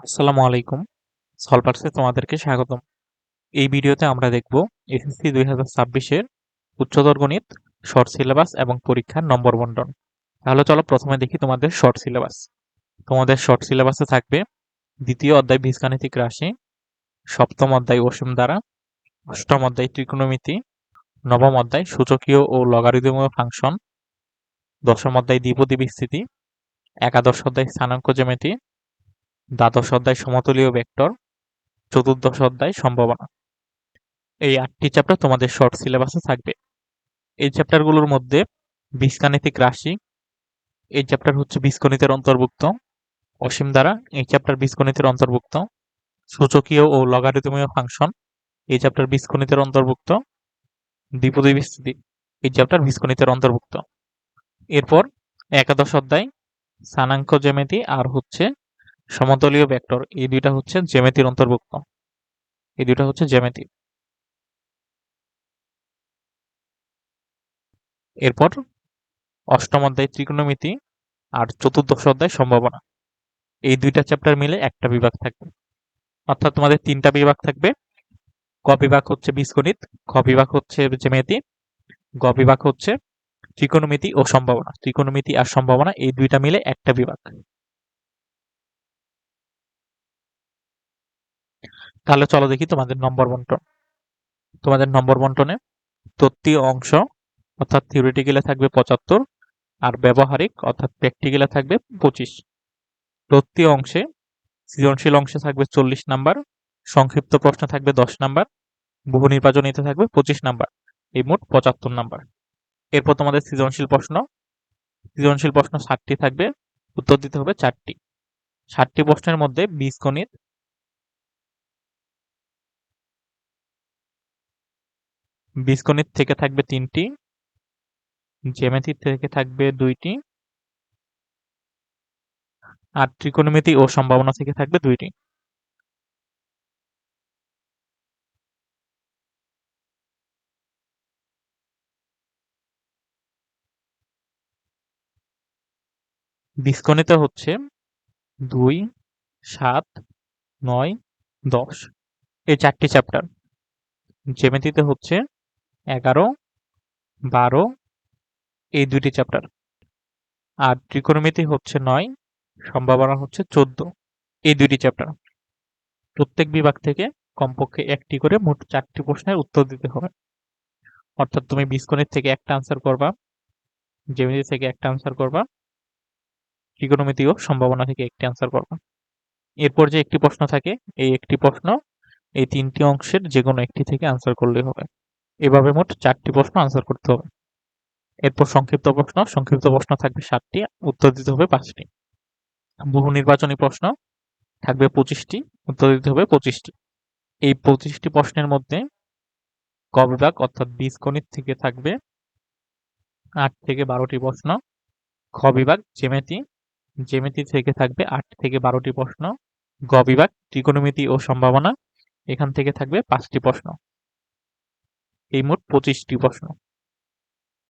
আসসালামু আলাইকুম। সলভার্সে তোমাদেরকে স্বাগতম। এই ভিডিওতে আমরা দেখব এসএসসি দুই হাজার ছাব্বিশের উচ্চতর গণিত শর্ট সিলেবাস এবং পরীক্ষার নম্বর বন্টন। তাহলে চলো প্রথমে দেখি তোমাদের শর্ট সিলেবাস তোমাদের শর্ট সিলেবাসে থাকবে দ্বিতীয় অধ্যায় বীজগাণিতিক রাশি, সপ্তম অধ্যায় অসীম দ্বারা, অষ্টম অধ্যায় ত্রিকোণমিতি, নবম অধ্যায় সূচকীয় ও লগারিদমীয় ফাংশন, দশম অধ্যায় দ্বিপদী বিস্তৃতি, একাদশ অধ্যায় স্থানাঙ্ক জ্যামিতি দ্বাদশ অধ্যায় সমতলীয় ভেক্টর, চতুর্দশ অধ্যায় সম্ভাবনা। এই আটটি চ্যাপ্টার তোমাদের শর্ট সিলেবাসে থাকবে। এই চ্যাপ্টারগুলোর মধ্যে বীজগাণিতিক রাশি, এই চ্যাপ্টার হচ্ছে বীজগণিতের অন্তর্ভুক্ত, অসীম দ্বারা এই চ্যাপ্টার বীজগণিতের অন্তর্ভুক্ত, সূচকীয় ও লগারিদমীয় ফাংশন, এই চ্যাপ্টার বীজগণিতের অন্তর্ভুক্ত, দ্বিপদী বিস্তৃতি, এই চ্যাপ্টার বীজগণিতের অন্তর্ভুক্ত। এরপর একাদশ অধ্যায়, স্থানাঙ্ক জ্যামিতি আর হচ্ছে সমতলীয় ভেক্টর এই দুইটা হচ্ছে জ্যামিতির অন্তর্ভুক্ত। এই দুইটা হচ্ছে জ্যামিতি। এরপর অষ্টম অধ্যায় ত্রিকোণমিতি আর চতুর্দশ অধ্যায় সম্ভাবনা। এই দুইটা চ্যাপ্টার মিলে একটা বিভাগ থাকবে। অর্থাৎ তোমাদের তিনটা বিভাগ থাকবে। ক বিভাগ হচ্ছে বীজগণিত, খ বিভাগ হচ্ছে জ্যামিতি, গ বিভাগ হচ্ছে ত্রিকোণমিতি ও সম্ভাবনা। ত্রিকোণমিতি আর সম্ভাবনা এই দুইটা মিলে একটা বিভাগ। তাহলে চলো দেখি তোমাদের নম্বর বন্টন তোমাদের নম্বর বন্টনে তত্ত্বীয় অংশ, অর্থাৎ থিওরিটিক্যালে থাকবে পঁচাত্তর, আর ব্যবহারিক, অর্থাৎ প্র্যাকটিক্যালে থাকবে পঁচিশ। তত্ত্বীয় অংশে সৃজনশীল অংশে থাকবে চল্লিশ নাম্বার সংক্ষিপ্ত প্রশ্ন থাকবে দশ নাম্বার বহু নির্বাচনীতে থাকবে পঁচিশ নাম্বার এই মোট পঁচাত্তর নাম্বার এরপর তোমাদের সৃজনশীল প্রশ্ন। সৃজনশীল প্রশ্ন ষাটটি থাকবে, উত্তর দিতে হবে চারটি। ষাটটি প্রশ্নের মধ্যে বীজগণিত বীজগণিত থেকে থাকবে তিনটি, জ্যামিতি থেকে থাকবে দুইটি, আর ত্রিকোণমিতি ও সম্ভাবনা থেকে থাকবে দুইটি। বীজগণিতে হচ্ছে দুই, সাত, নয়, দশ। এই চারটি চ্যাপ্টার। জ্যামিতিতে হচ্ছে এগারো, বারো, এই দুইটি চ্যাপ্টার আর ত্রিকোণমিতি হচ্ছে নয়, সম্ভাবনা হচ্ছে চোদ্দ, এই দুইটি চ্যাপ্টার প্রত্যেক বিভাগ থেকে কমপক্ষে একটি করে মোট চারটি প্রশ্নের উত্তর দিতে হবে। অর্থাৎ তুমি বীজগণিত থেকে একটা আনসার করবা, জ্যামিতি থেকে একটা আনসার করবা, ত্রিকোণমিতি ও সম্ভাবনা থেকে একটি আনসার করবা। এরপর যে একটি প্রশ্ন থাকে, এই একটি প্রশ্ন এই তিনটি অংশের যে কোনো একটি থেকে আনসার করলেই হবে। এভাবে মোট চারটি প্রশ্ন আনসার করতে হবে। এরপর সংক্ষিপ্ত প্রশ্ন সংক্ষিপ্ত প্রশ্ন থাকবে সাতটি, উত্তর দিতে হবে পাঁচটি। বহু নির্বাচনী প্রশ্ন থাকবে পঁচিশটি, উত্তর দিতে হবে পঁচিশটি। এই পঁচিশটি প্রশ্নের মধ্যে ক বিভাগ অর্থাৎ বীজগণিত থেকে থাকবে আট থেকে বারোটি প্রশ্ন, খ বিভাগ জেমেতি জেমেতি থেকে থাকবে আট থেকে বারোটি প্রশ্ন, গ বিভাগ ত্রিকোণমিতি ও সম্ভাবনা, এখান থেকে থাকবে পাঁচটি প্রশ্ন। এই মোট পঁচিশটি প্রশ্ন।